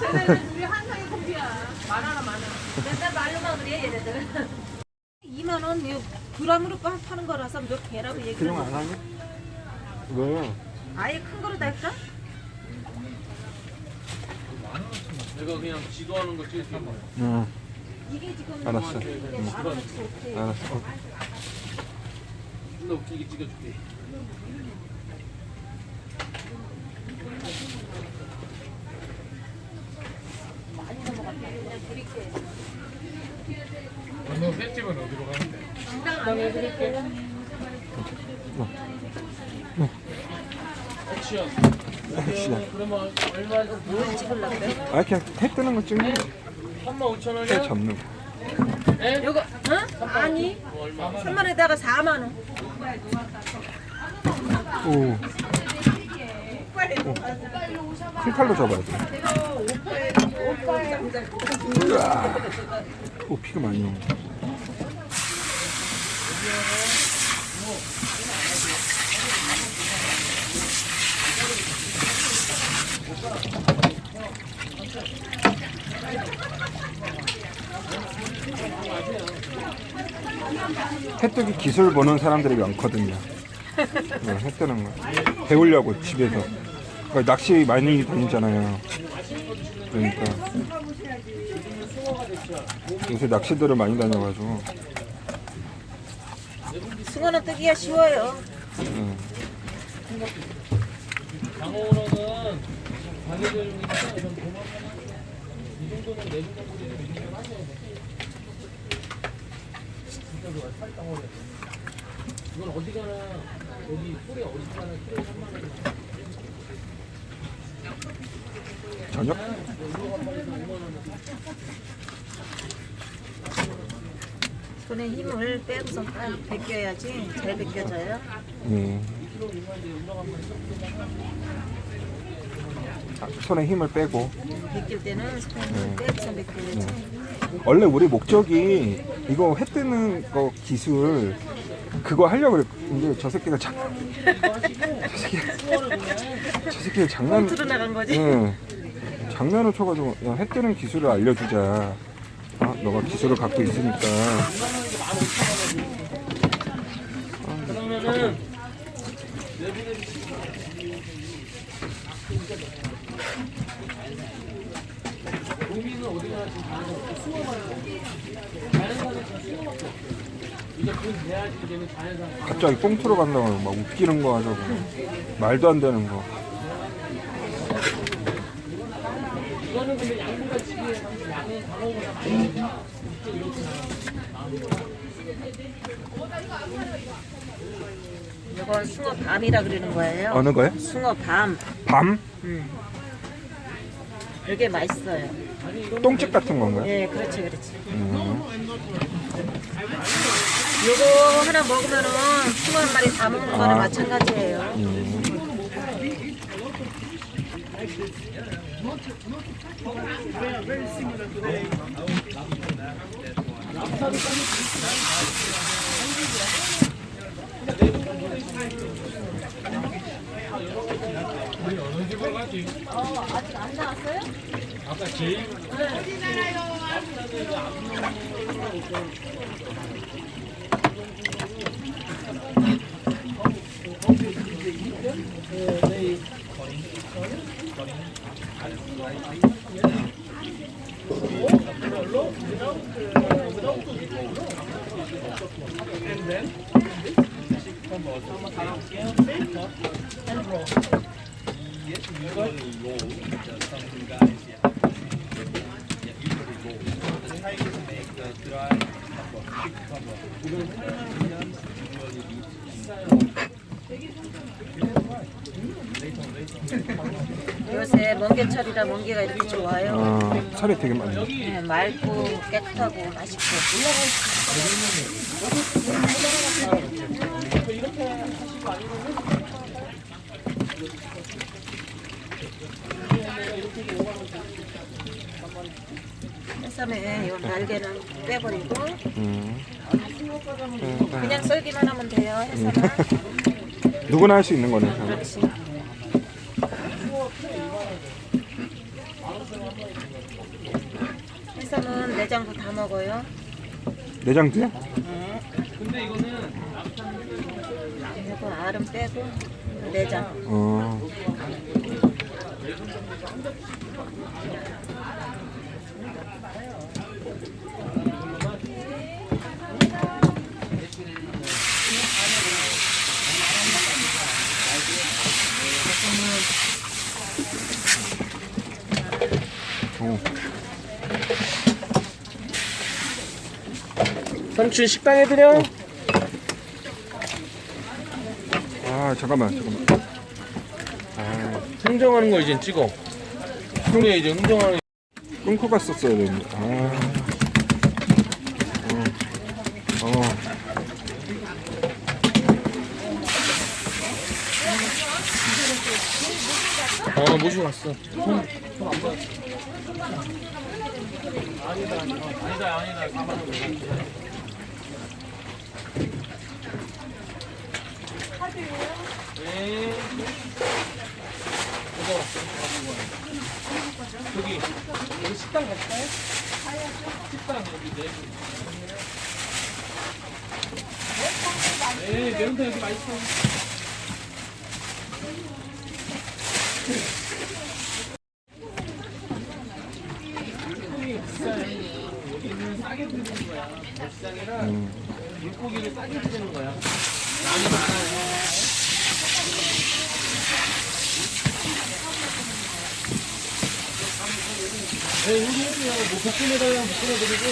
우리 한상이 커피야. 많아라 많아. 맨날 말로만 그래 얘네들. 2만 원 이거 그람으로 빠- 파는 거라서 몇 개라고 얘기를 그냥 안 하니? 왜? 아예 큰 거로 달까? 내가 그냥 지도하는 거 찍을게. 응 이게 지금 알았어 이게 만 원어치 오케이. 알았어 어. 존나 웃기게 찍어줄게. 너 횟집은 어디로 가는데? 액션. 액션. 그러면 얼마? 뭘? 아 그냥 해 뜨는 거 찍는 거 3만 5천 해 원이야? 잡는 거 네? 요거 응? 아니 뭐 얼마? 3만 원에다가 4만 원. 오. 오. 큰 칼로 잡아야 돼. 오, 피가 많이 나온다. 해뜨기 기술 보는 사람들이 많거든요. 네, 해 뜨는 거. 배우려고 집에서. 그러니까 낚시 많이 다니잖아요. 그러니까 요새 낚시들을 많이 다녀가지고 숭어는 뜨기가 쉬워요. 응. 강호로는 가게들이니까 좀 도망가나? 이 정도는 있는 건 하셔야 돼. 진짜 좋아. 살덩어리. 이건 어디 가나 여기 소리 어디 가나 키로에 3만 원. 저녁? 손에 힘을 빼고서 딱 벗겨야지 잘 벗겨져요. 예. 아, 손에 힘을 빼고 벗길 때는 손에 힘을 네. 빼고서 벗겨야지. 원래 우리 목적이 이거 해 뜨는 거 기술 그거 하려고 그랬는데 저 새끼가 장 저 새끼가 저 새끼가 장난 들어 나간 거지. 예. 장난을 쳐가지고 야, 해 뜨는 기술을 알려주자. 아, 너가 기술을 갖고 있으니까. 갑자기 뽕투로 간다고 막 웃기는 거 하자고. 말도 안 되는 거. 이거는 근데 양보가 지기에 양은 강호보다 많이 되니까 이건 숭어 밤이라 그러는 거예요. 어느 거요? 숭어 밤. 밤? 이게 맛있어요. 똥집 같은 건가요? 예, 그렇지, 그렇지. 음. 요거 하나 먹으면은 숭어 한 마리 다 먹는 거랑 아. 마찬가지예요. 음. 우리 어느? 아직 안 나왔어요? 아까 제일 요 새 멍게철이라 멍게가 이렇게 좋아요. 어, 살이 되게 많네. 네, 맑고 깨끗하고 맛있고. 해삼에 이 날개는 빼버리고 음. 그냥 썰기만 하면 돼요. 해삼은 누구나 할 수 있는 거네. 그렇지. 해삼은 내장도 다 먹어요. 내장도요? 네. 근데 이거는 그리고 알은 빼고 내장. 어. 오. 삼촌 식당 해드려? 아 잠깐만 잠깐만. 아 흥정하는 거 이제 찍어. 그래 이제 흥정하는 끊고 갔었어야 되는데. 아. 어. 어. 어 모시고 갔어. 아니다 아니다 가만 네. 이거 저기 여기 식당 갈까요? 식당 여기 네. 네 매운탕 여기 맛있어. 여기는 싸게 드는 거야. 물고기를 싸게 드는 거야. 많아요. 네, 여기 해주세요. 뭐 볶음에다가 볶음해드리고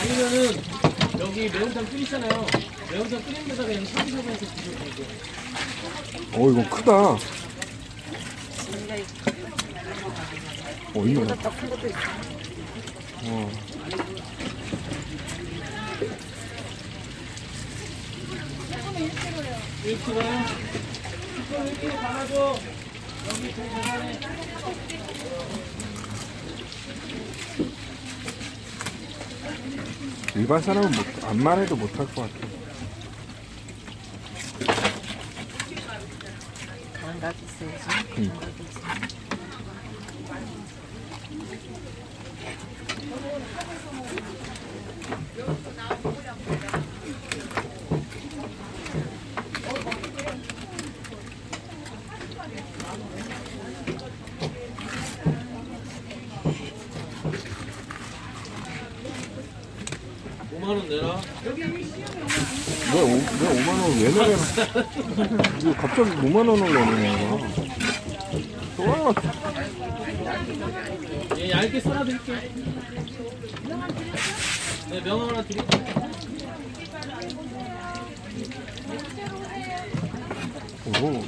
아니면은 여기 매운탕 끓이잖아요. 매운탕 끓인 데다가 그냥 샤브샤브해서 드셔도 되고. 어 이거 크다. 어 이거. 어. 이렇게 가요. 이거 이렇게 담아줘. 여기 그 계산에. 일반 사람은 못, 안 말해도 못할 것 같아. 감각 있어야지. 그러니까. 오만원 내라. 왜, 오, 왜 5만 원을 왜 내려? 이거 갑자기 5만 원을 거야. 좋아. 예, 얇게 썰어 드릴게. 네, 명함 하나 드릴게요. 오.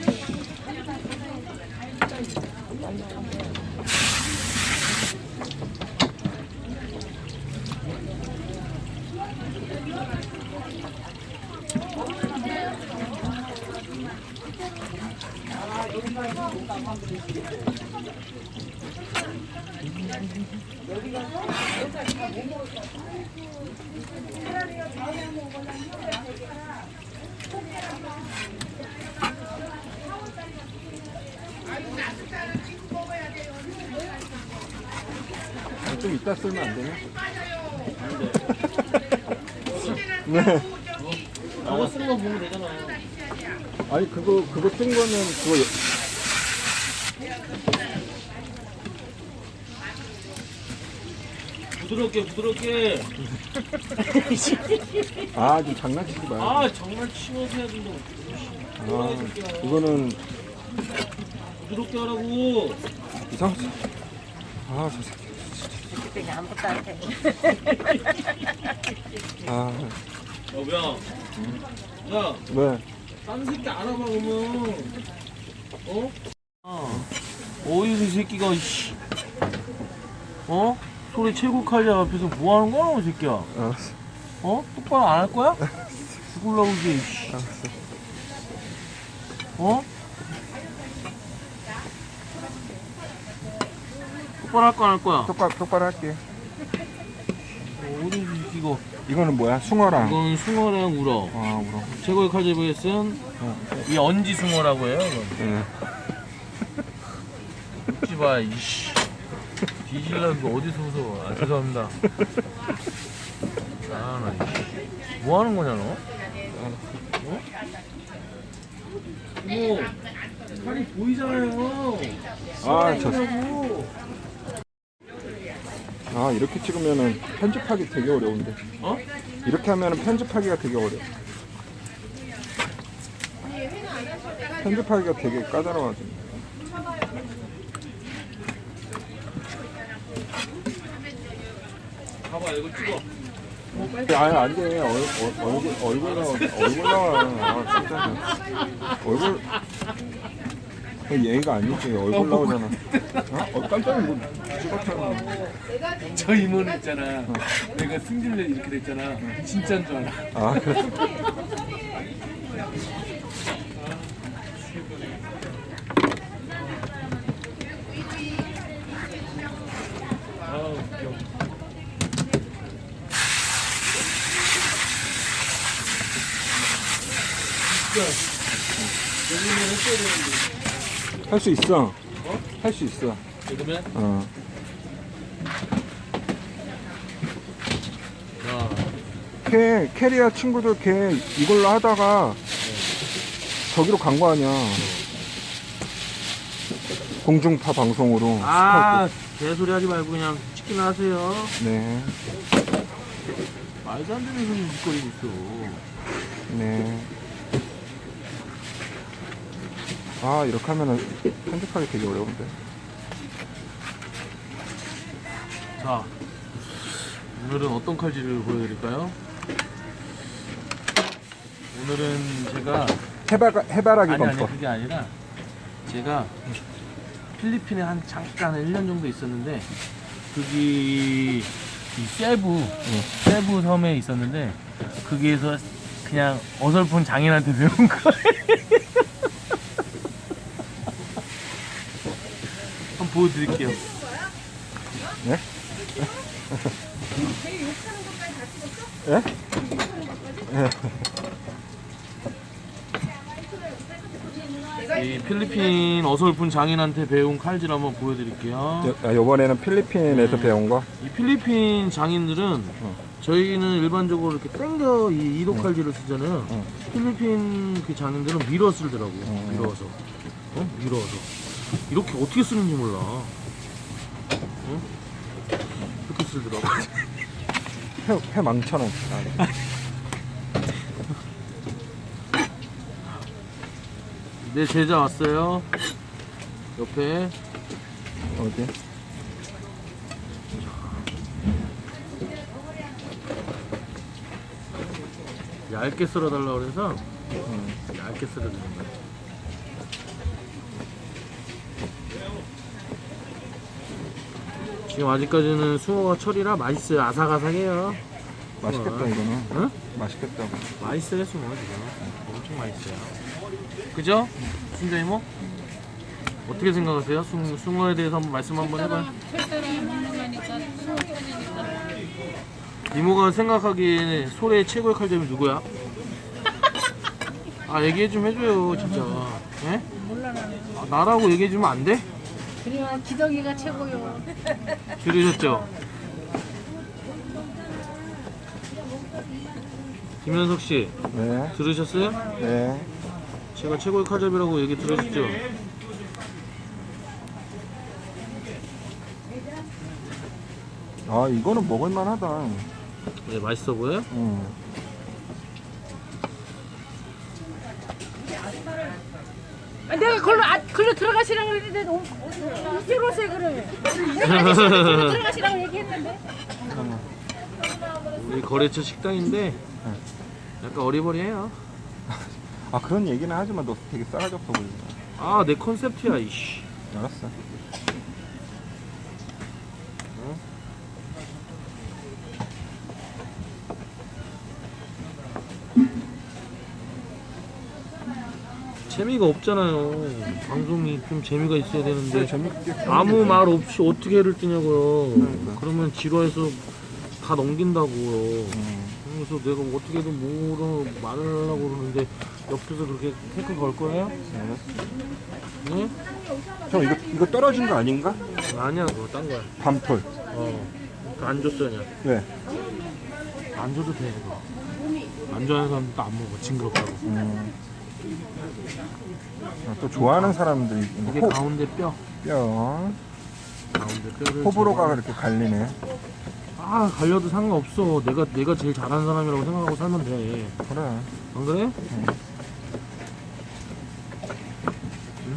좀 이따 쓰면 안 되냐? 네. 저거 쓰는 거 보면 되잖아. 아니 그거 그거 뜬 거는 그거 여- 부드럽게, 부드럽게. 아 좀 장난치지 말고. 아, 정말 치워서 해야 된다고. 아, 이거는 부드럽게 하라고. 이상하지. 아, 저 새끼. 그때 아무것도 안 해. 아, 어, 야. 야, 왜? 딴 새끼 알아봐보면, 어? 아, 어이, 이 새끼가, 씨. 어? 소리 최고 칼자 앞에서 뭐 하는 거야, 이 새끼야? 알았어. 어? 똑바로 안 할 거야? 죽을라고 이제, 씨. 알았어. 어? 똑바로 할 거 안 할 거야? 똑바로, 똑바로 할게. 이거 이거는 뭐야? 숭어랑. 이건 숭어랑 우럭 아, 물어. 최고의 어. 이 언지 숭어라고 해요 이건 예. 웃지 마 이씨 뒤질라는 거 어디서 웃어? 아 죄송합니다. 아나 뭐 하는 거냐 너? 어? 이모 팔이 보이잖아요. 아, 저-. 아 이렇게 찍으면은 편집하기 되게 어려운데. 어? 이렇게 하면은 편집하기가 되게 어려. 워 편집하기가 되게 까다로워지네. 봐봐 이거 찍어. 아니 안 돼. 얼, 얼, 얼굴 얼굴 나와 얼굴 나와. 아 진짜. 얼굴. 그 예의가 아니지. 얼굴 나오잖아. 어? 어 깜짝 놀 찍었잖아. 저 이모는 있잖아. 내가 승질내 이렇게 됐잖아. 진짜인 줄 알아. 아 그래. 아 웃겨. 할수 있어. 할 수 있어. 그러면 어. 걔 캐리아 친구들 걔 이걸로 하다가 저기로 간 거 아니야. 공중파 방송으로. 아, 개소리 하지 말고 그냥 찍기나 하세요. 스카우트. 네. 말도 안 되는 소리 짓거리고 있어. 네. 아 이렇게 하면은 편집하기 되게 어려운데. 자, 오늘은 어떤 칼질을 보여드릴까요? 오늘은 제가 해바가 해바라기 아니 아니. 그게 아니라 제가 필리핀에 한 잠깐 1년 정도 있었는데 거기 이 세부 세부 섬에 있었는데 거기에서 그냥 어설픈 장인한테 배운 거예요. 한번 보여드릴게요. 네? 예? 이 필리핀 어설픈 장인한테 배운 칼질 한번 보여드릴게요. 요, 아, 요번에는 필리핀에서 배운 거. 이 필리핀 장인들은 저희는 일반적으로 이렇게 당겨 이 이도 칼질을 쓰잖아요. 어. 필리핀 그 장인들은 밀어 쓰더라고요. 어. 밀어서. 어? 밀어서. 이렇게 어떻게 쓰는지 몰라. 어? 이렇게 쓰더라고. 회, 회 망천원. 내 제자 왔어요. 옆에 어디? 얇게 썰어달라고 그래서 얇게 썰어드린 거야. 지금 아직까지는 숭어가 철이라 맛있어요. 아삭아삭해요. 맛있겠다 이거는. 응? 맛있겠다고. 맛있어요, 숭어 지금. 엄청 맛있어요. 그죠? 순자 이모? 어떻게 생각하세요? 숭, 숭어에 대해서 한번 말씀 한번 해봐요. 이모가 생각하기에 소래의 최고의 칼잡이 누구야? 아 얘기해 좀 해줘요 진짜 예? 아, 나라고 얘기해 주면 안 돼? 그래야 기덕이가 최고요. 들으셨죠? 김현석 씨 네. 들으셨어요? 네. 제가 최고의 칼잡이라고 얘기 들으셨죠? 아 이거는 먹을만하다. 네 맛있어 보여요? 응. 아, 내가 걸로 아, 걸로 들어가시라고 너무 이쪽으로 오세요 그래. 들어가시라고 얘기했는데. 우리 거래처 식당인데 약간 어리버리해요 아 그런 얘기는 하지만 너 되게 싸가지 없어 보인다. 아내 컨셉트야 이씨 알았어. 재미가 없잖아요 방송이 좀 재미가 있어야 되는데 네, 재밌게. 아무 말 없이 어떻게 해를 뜨냐고요 그러니까. 그러면 지루해서 다 넘긴다고요 음. 음. 그래서 내가 어떻게든 뭐로 말을 하려고 그러는데 옆에서 그렇게 태클 걸 거예요? 네? 형 이거 이거 떨어진 거 아닌가? 아니야 그거 딴 거야 밤톨. 어. 그거 안 줬어 그냥 왜? 안 줘도 돼 그거 안 좋아하는 사람도 안 먹어 징그럽다고 음. 아, 또 좋아하는 사람들이 이게 호, 가운데 뼈 뼈 가운데 뼈를 호불호가 그렇게 갈리네. 아 갈려도 상관없어 내가 내가 제일 잘하는 사람이라고 생각하고 살면 돼안 그래. 그래? 응?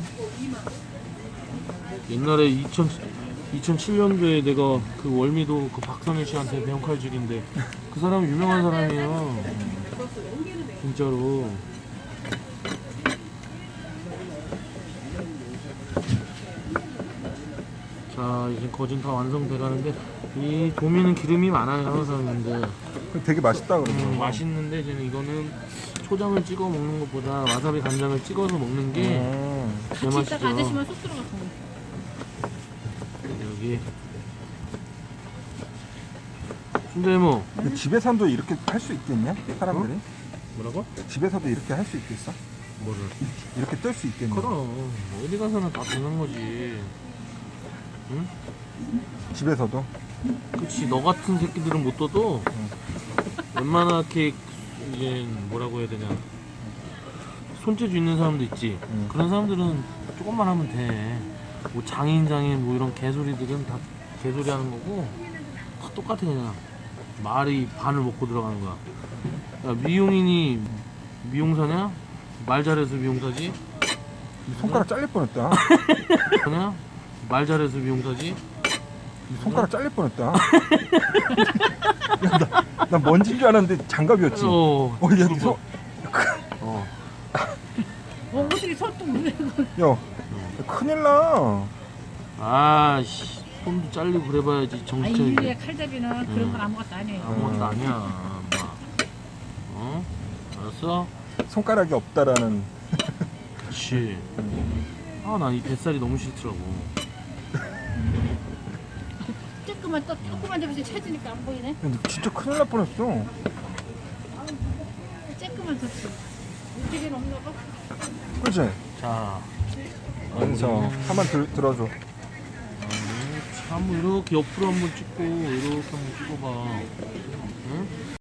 옛날에 2000, 2007년도에 내가 그 월미도 그 박선일 씨한테 배운 칼질인데 그 사람은 유명한 사람이에요 진짜로 자 이제 거진 다 완성돼 가는데 이 도미는 기름이 많아요 항상 근데 되게 맛있다 음, 그러면. 맛있는데 저는 이거는 초장을 찍어 먹는 것보다 와사비 간장을 찍어서 먹는 게 음. 제맛이죠 쏙 들어갈 거예요. 여기 순대모 집에서도 이렇게 할 수 있겠냐? 사람들이? 뭐라고? 집에서도 이렇게 할 수 있겠어? 뭐를 이렇게 뜰 수 있겠냐? 그럼 어디 가서나 다 되는 거지 응? 집에서도? 그치 너 같은 새끼들은 못 떠도 웬만하게 이제 뭐라고 해야 되냐 손재주 있는 사람도 있지 응. 그런 사람들은 조금만 하면 돼뭐 장인 장인 뭐 이런 개소리들은 다 개소리 하는 거고 다 똑같아 그냥 말이 반을 먹고 들어가는 거야 야, 미용인이 미용사냐? 말 잘해서 미용사지? 손가락 잘릴 뻔했다. 그냥 말 잘해서 미용사지? 손가락 잘릴 뻔했다. 야, 나, 나 먼지인 줄 알았는데 장갑이었지. 어, 어, 야, 네 손, 어. 어, 어떻게 손톱 물에 야, 큰일 나. 아씨 손도 잘리고 그래봐야지 아, 정신 이 차리지 위에 칼잡이는 그런 건 아무것도 아니에요. 아무것도 아니야 마. 어? 알았어? 손가락이 없다라는. 그치 아난 이 뱃살이 너무 싫더라고 조금만 또 조금만 잡으세요. 찾으니까 안 보이네. 야, 너 진짜 큰일 날 뻔했어. 조금만 잡지. 이쪽에는 없나 봐. 그치? 자 그래서 한번 들, 들어줘. 참 이렇게 옆으로 한번 찍고 이렇게 한번 찍어봐 응?